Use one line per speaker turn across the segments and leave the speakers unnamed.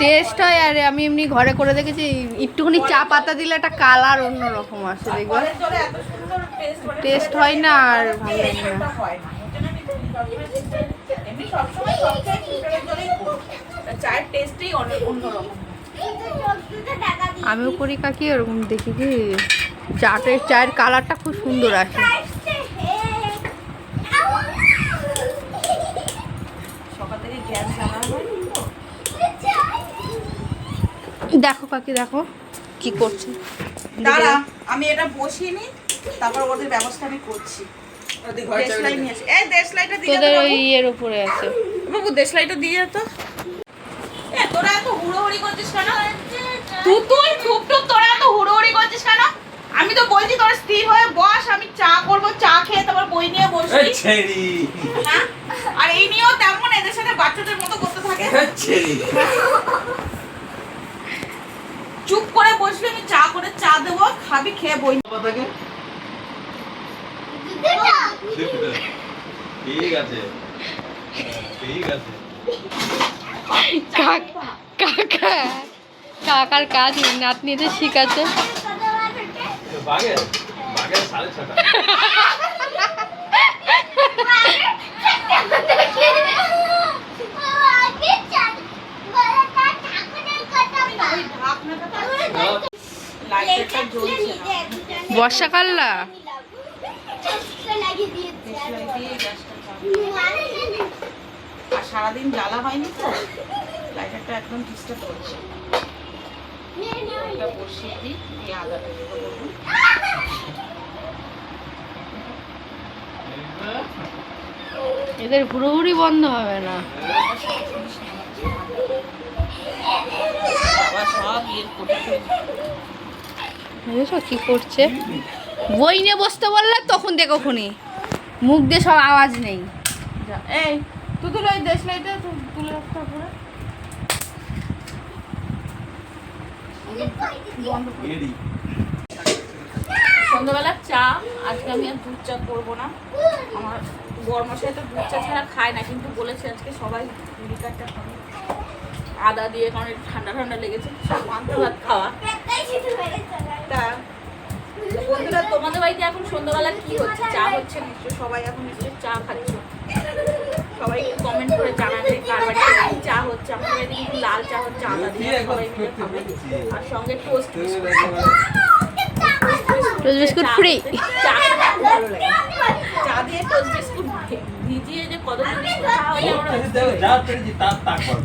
Test হয় আর আমি এমনি ঘরে করে দেখেছি একটুখানি চা পাতা দিলে একটা কালার অন্য রকম আসে দেখবে?
টেস্ট হয়
না আর ভালো লাগে না।
অন্যরকম
আমিও করি কাকি ওরকম দেখি কি? চাটের চায়ের কালারটা খুব সুন্দর
তো?
দেখো কাকি দেখো কি করছে।
দাঁড়া আমি এটা বসিয়ে নি তারপর ওদের ব্যবস্থা আমি করছি।
তোদের ওই ইয়ের উপরে আছে।
বাবু দেশলাইটা দিয়ে তো। তোরা এত হুড়োহুড়ি করছিস কেন? তুই তুই খুব টুক তোরা এত হুড়োহুড়ি করছিস কেন? আমি তো বলছি তোরা স্থির হয়ে বস আমি চা করব চা খেয়ে তারপর বই নিয়ে বসবি
ছেড়ি।
হ্যাঁ? আর এই নিয়েও তেমন এদের সাথে বাচ্চাদের মতো করতে থাকে।
ছেড়ি।
চুপ করে বসবি আমি চা করে চা দেবো খাবি খেয়ে বই
কথাকে? ঠিক আছে। ঠিক আছে।
কাকা কাকার কাজ নাতনিদের শিখাচ্ছে।
বাঘের বাঘের সাড়ে ছটা।
বর্ষাকাল না?
সারাদিন জ্বালা হয়নি তো? লাইটারটা একদম ডিস্টার্ব করছে। ওটা বসিয়ে দিই দিয়ে আদাটা দেবো দেবো।
এদের হুড়োহুড়ি বন্ধ হবে না।
ইয়ে
কি করছে? বই নিয়ে বসতে বললে তখন দেখো খুনি। মুখ দিয়ে সব আওয়াজ নেই।
এই তুই তুলে ওই দেশলাইটা তু- তুলে রাখতে হবে
এড়ি
সন্ধ্যাবেলা চা, আজকে আমি আর দুধ চা করব না। আমার গরমশাই তো দুধ চা ছাড়া খায় না, কিন্তু বলেছে আজকে সবাই লিকারটা খাবে। আদা দিয়ে, কারণ ঠান্ডা ঠান্ডা লেগেছে, সব মাংস ভাত খাওয়া। তা, বন্ধুরা, তোমাদের বাড়িতে এখন সন্ধ্যাবেলা কি হচ্ছে? চা হচ্ছে নিশ্চয় সবাই এখন নিশ্চয় চা খাচ্ছ। সবাই কমেন্ট করে জানাবে কার বাড়িতে চা হচ্ছে বাড়িতে কিন্তু লাল চা হচ্ছে আদা দিয়ে সবাই মিলে খাবে। আর সঙ্গে টোস্ট
টোস্ট বিস্কুট ফ্রি
চা ভালো লাগে। চা দিয়ে টোস্ট বিস্কুট ভিজিয়ে যে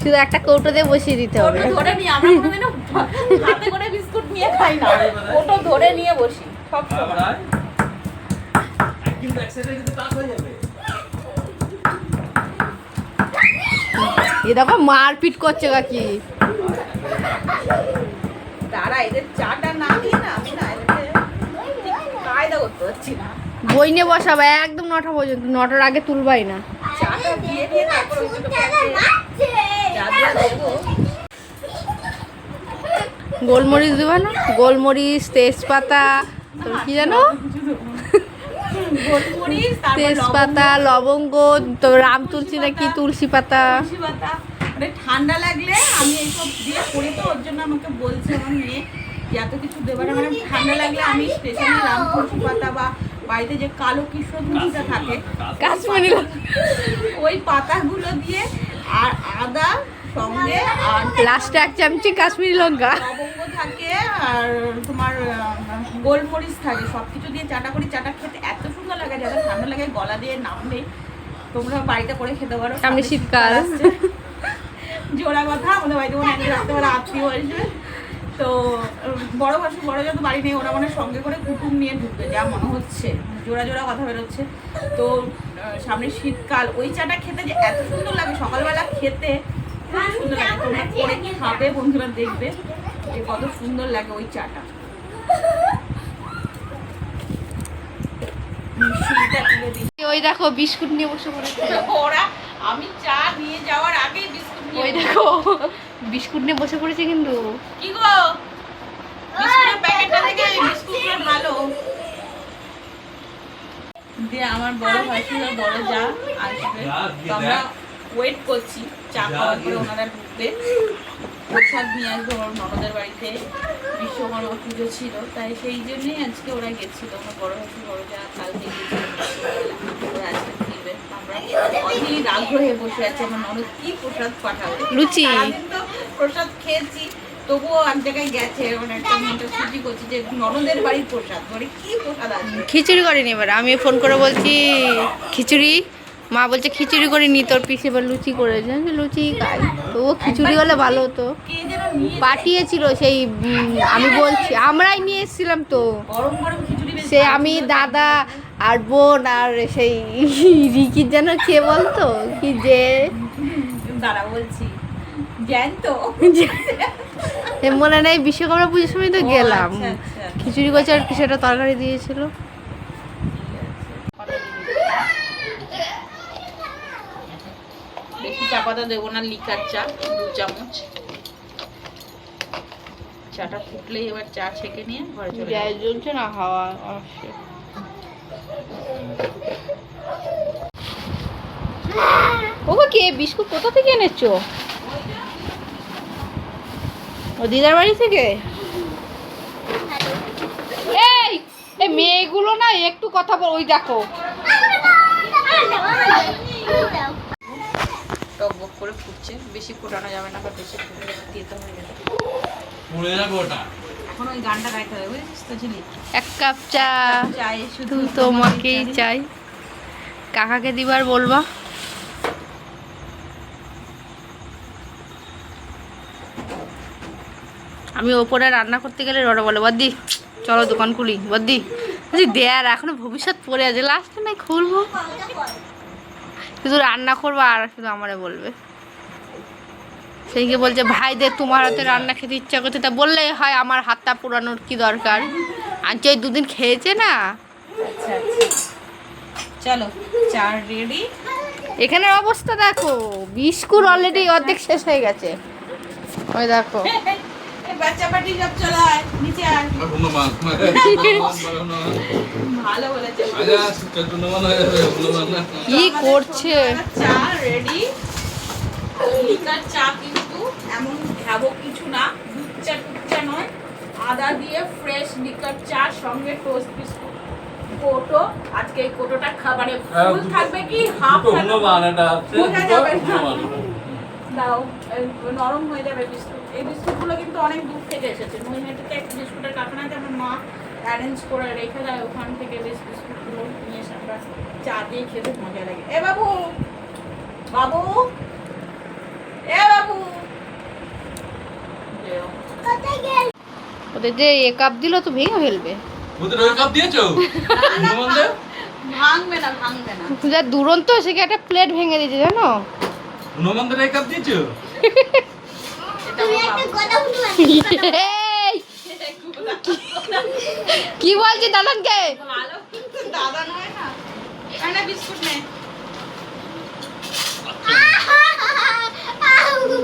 শুধু একটা কৌটো দিয়ে বসিয়ে দিতে হবে।
ওটা ধরে নিয়ে আমরা কোনোদিনও হাতে করে বিস্কুট নিয়ে খাই না। ওটা ধরে নিয়ে বসি সব সময়।
কিন্তু কিন্তু হয়ে যাবে।
এ দেখো মারপিট করছে কাকি।
তারা এদের চাটা না দিয়ে না আমি না কায়দা করতে পারছি না।
বই নিয়ে বসাবে একদম নটা পর্যন্ত নটার আগে তুলবাই না।
চাটা দিয়ে দিয়ে তারপর
গোলমরিচ দেবে না? গোলমরিচ তেজপাতা কি জানো? তেজপাতা লবঙ্গ। তো রাম তুলসী না কি তুলসী পাতা।
ঠান্ডা লাগলে আমি এইসব দিয়ে করি তো ওর জন্য আমাকে বলছে আমার মেয়ে এত কিছু দেবার মানে ঠান্ডা লাগলে আমি স্পেশালি রাম তুলসী পাতা বা বাড়িতে যে কালো কৃষ্ণধুলিটা থাকে
কাশ্মীরি
ওই পাতাগুলো দিয়ে আর আদা সঙ্গে আর
লাস্টে এক চামচি কাশ্মীরি লঙ্কা।
লবঙ্গ থাকে আর তোমার গোলমরিচ থাকে সব কিছু দিয়ে চাটা করি চাটা খেতে যাদের ঠান্ডা লাগে গলা দিয়ে নামলে তোমরা বাড়িতে করে খেতে পারো
সামনে শীতকাল।
জোড়া কথা আমাদের বাড়িতে মনে হয় রাত্রেবেলা আত্মীয় আসবে। তো বড় ভাসু বড় যত বাড়ি নেই ওরা মানে সঙ্গে করে কুটুম নিয়ে ঢুকবে যা মনে হচ্ছে। জোড়া জোড়া কথা বেরোচ্ছে। তো সামনে শীতকাল ওই চাটা খেতে যে এত সুন্দর লাগে সকালবেলা খেতে খুব সুন্দর লাগে। তোমরা করে খাবে বন্ধুরা দেখবে যে কত সুন্দর লাগে ওই চাটা মিষ্টিটা তুলে দিই
ওই দেখো বিস্কুট নিয়ে বসে পড়েছে।
ওরা আমি চা নিয়ে যাওয়ার আগেই বিস্কুট নিয়ে
ওই দেখো বিস্কুট নিয়ে বসে পড়েছে কিন্তু।
কি গো? বিস্কুটের প্যাকেটটা থেকে এই বিস্কুটটা ভালো। আমার বড় ভাই ছিল বড় যা আসবে। তো আমরা ওয়েট করছি চা খাওয়ার পরে ওনারা ঢুকবে। প্রসাদ নিয়ে আসবে ওর ননদের বাড়িতে। বিশ্বকর্মা পুজো ছিল তাই সেই জন্যই আজকে ওরা গেছিল। আমার বড় ছিল বড় যা কালকে ওরা আজকে ফিরবে। আমরা অধীর আগ্রহে বসে আছি আমার ননদ কি প্রসাদ পাঠাবে।
লুচি।
তো প্রসাদ খেয়েছি তবুও এক জায়গায় গেছে মানে একটা মনটা করছি যে ননদের বাড়ির প্রসাদ। মানে কি প্রসাদ আছে?
খিচুড়ি করিনি এবার আমি ফোন করে বলছি খিচুড়ি মা বলছে খিচুড়ি করে নি তোর পিসে এবার লুচি করেছে। লুচি খাই তো ও খিচুড়ি হলে ভালো হতো। পাঠিয়েছিল সেই আমি বলছি আমরাই নিয়ে এসেছিলাম তো। সে আমি দাদা আর বোন আর সেই রিকির যেন কে বলতো কি যে।
দাঁড়া বলছি
মনে নেই বিশ্বকর্মা পুজোর সময় তো গেলাম।
আচ্ছা, আচ্ছা।
খিচুড়ি করছে আর কিছুটা তরকারি দিয়েছিল।
চা পাতা দেবো না লিকার চা দু চামচ। চাটা ফুটলেই এবার চা ছেঁকে নিয়ে ঘরে চলে।
গ্যাস জ্বলছে না হাওয়া আসছে। ওগো কে বিস্কুট কোথা থেকে এনেছো? ও দিদার বাড়ি থেকে? এই এই মেয়েগুলো না একটু কথা বল ওই দেখো।
টক বক করে ফুটছে। বেশি ফোটানো যাবে না বা বেশি দিতে হয়ে যাবে। এখন ওই গানটা গাইতে হবে বুঝেছিস তো ঝিলি?
এক কাপ চা
চাই শুধু
তোমাকেই চাই। কাকাকে দিবার বলবা? আমি ওপরে রান্না করতে গেলে ওরা বলে বদ্দি চলো দোকান খুলি বদ্দি। বলছি দেয়ার এখনও ভবিষ্যৎ পড়ে আছে লাস্টে নাই খুলবো? শুধু রান্না করব আর শুধু আমারে বলবে। সেইকে বলছে ভাইদের তোমার হাতে রান্না খেতে ইচ্ছা করছে। তা বললেই হয় আমার হাতটা পুরানোর কি দরকার? আর যে দুদিন খেয়েছে না?
চলো চা রেডি।
এখানের অবস্থা দেখো বিস্কুট অলরেডি অর্ধেক শেষ হয়ে গেছে। ওই দেখো।
বাচ্চা পাটি সব চলে নিচে আয়।
হনুমান
ভালো বলেছে।
আজা হনুমান হয়ে যাবে হনুমান না
কি করছে?
চা রেডি লিকার চা কিন্তু এমন ভ্যাবো কিছু না দুধ চা টুধ চা নয়। আদা দিয়ে ফ্রেশ লিকার চা সঙ্গে টোস্ট বিস্কুট কোটো। আজকে এই কোটোটা খাবারে ফুল থাকবে কি? হাফ
দুটো হনুমান এটা হচ্ছে
বোঝা যাবে না। দাও নরম হয়ে যাবে বিস্কুট এই বিস্কুটগুলো কিন্তু অনেক দূর থেকে এসেছে। নৈহাটিতে একটা বিস্কুটের কারখানা আছে আমার মা অ্যারেঞ্জ করে রেখে দেয় ওখান থেকে বেশ বিস্কুটগুলো নিয়ে এসে আমরা চা দিয়ে খেতে মজা লাগে। এ বাবু! বাবু! এ বাবু।
ওদের যে এ কাপ দিল তো ভেঙে ফেলবে।
ওদের ওই কাপ দিয়েছ?
ভাঙবে না ভাঙবে না।
যা দুরন্ত সেকে একটা প্লেট ভেঙে দিয়েছে জানো?
হনুমানদের এই কাপ দিয়েছ
এটা আমার বাবু।
এই, কি বলছি দাদানকে
ভালো কিন্তু দাদা নয় না আয় না বিস্কুট নে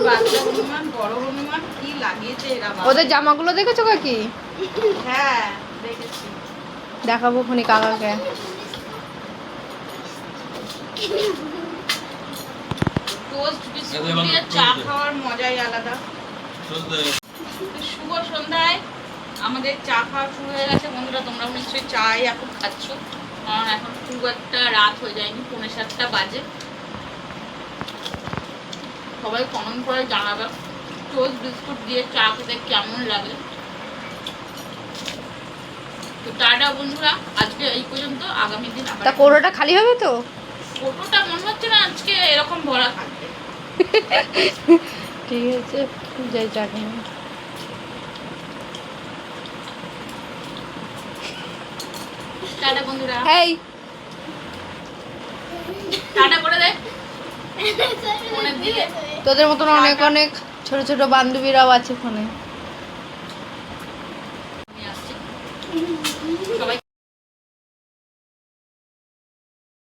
বাচ্চা হনুমান বড় হনুমান কি লাগিয়েছে এরা বাবা।
ওদের জামাগুলো দেখেছ কাকি
হ্যাঁ
দেখাবো খুনি কাকাকে।
টোস্ট বিস্কুট দিয়ে চা খাওয়ার মজাই আলাদা। শুভ সন্ধ্যায়। আমাদের চা খাওয়া শুরু হয়ে গেছে। বন্ধুরা তোমরাও নিশ্চয়ই চাই এখন খাচ্ছ। কারণ এখন খুব একটা রাত হয়ে যায়নি পৌনে সাতটা বাজে। সবাই কমেন্ট করে জানাবে। টোস্ট বিস্কুট দিয়ে চা খেতে কেমন লাগে? তো টাটা বন্ধুরা আজকে এই পর্যন্ত। আগামী দিন আবার
তা কোড়োটা খালি হবে তো?
ফটোটা মনে হচ্ছে না আজকে এরকম ভরা থাকবে।
ঠিক আছে যাই জানি
টাটা বন্ধুরা।
এই।
টাটা করে দে।
তোদের মতন অনেক অনেক ছোট ছোট বান্ধবীরাও আছে ফোনে।